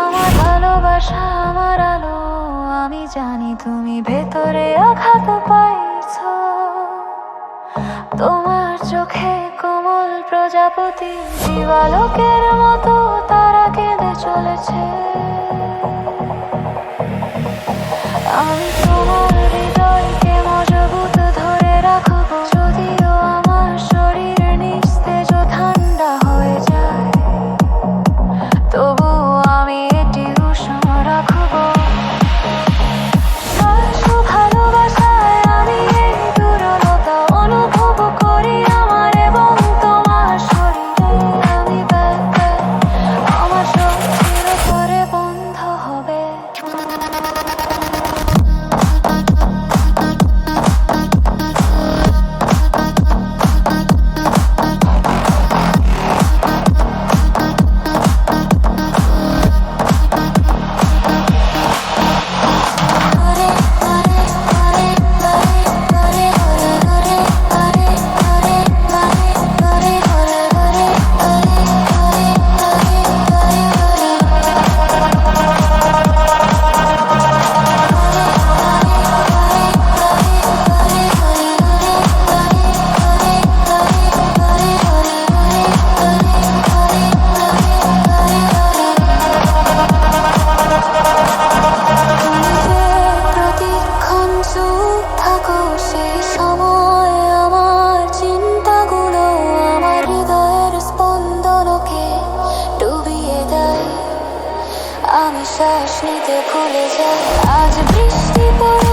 আমার ভালোবাসা, আমার আলো, আমি জানি তুমি ভেতরে আঘাত পাইছো। তোমার চোখে কোমল প্রজাপতি, দিবালোকের মতো তারা কেঁদে চলেছে। আমি তোমার আমি শ্বাস নিতে ভুলে যাই। আজ বৃষ্টি পড়ে